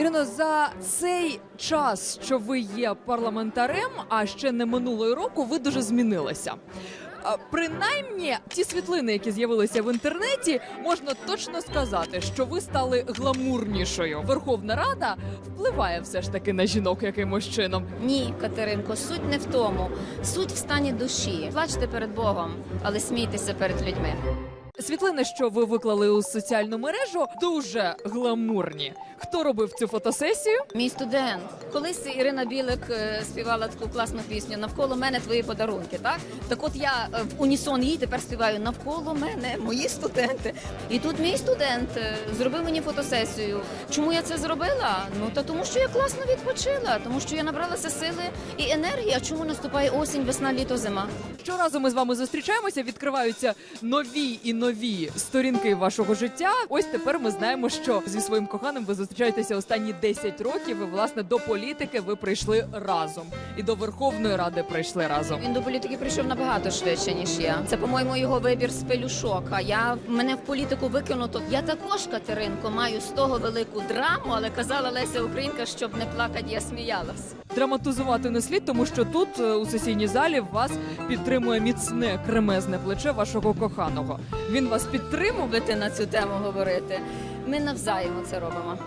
Ірино, за цей час, що ви є парламентарем, а ще не минулого року, ви дуже змінилися. Принаймні, ті світлини, які з'явилися в інтернеті, можна точно сказати, що ви стали гламурнішою. Верховна Рада впливає все ж таки на жінок якимось чином. Ні, Катеринко, суть не в тому. Суть в стані душі. Плачте перед Богом, але смійтеся перед людьми. Світлини, що ви виклали у соціальну мережу, дуже гламурні. Хто робив цю фотосесію? Мій студент. Колись Ірина Білик е, співала таку класну пісню Навколо мене твої подарунки. Так так от я е, в унісон їй тепер співаю навколо мене мої студенти. І тут мій студент е, зробив мені фотосесію. Чому я це зробила? Ну та тому, що я класно відпочила, тому що я набралася сили і енергії. А чому наступає осінь, весна, літо, зима? Щоразу ми з вами зустрічаємося, відкриваються нові і нові сторінки вашого життя. Ось тепер ми знаємо, що зі своїм коханим ви зустрічаєтеся останні 10 років. І власне до політики ви прийшли разом, і до Верховної Ради прийшли разом. Він до політики прийшов набагато швидше ніж я. Це, по-моєму, його вибір з пелюшок. А я мене в політику викинуто. Я також Катеринко маю з того велику драму, але казала Леся Українка, щоб не плакати, я сміялась. Драматизувати не слід, тому що тут е, у сесійній залі вас підтримує міцне кремезне плече вашого коханого. Він вас підтримує. Любите на цю тему говорити. Ми навзаємо це робимо.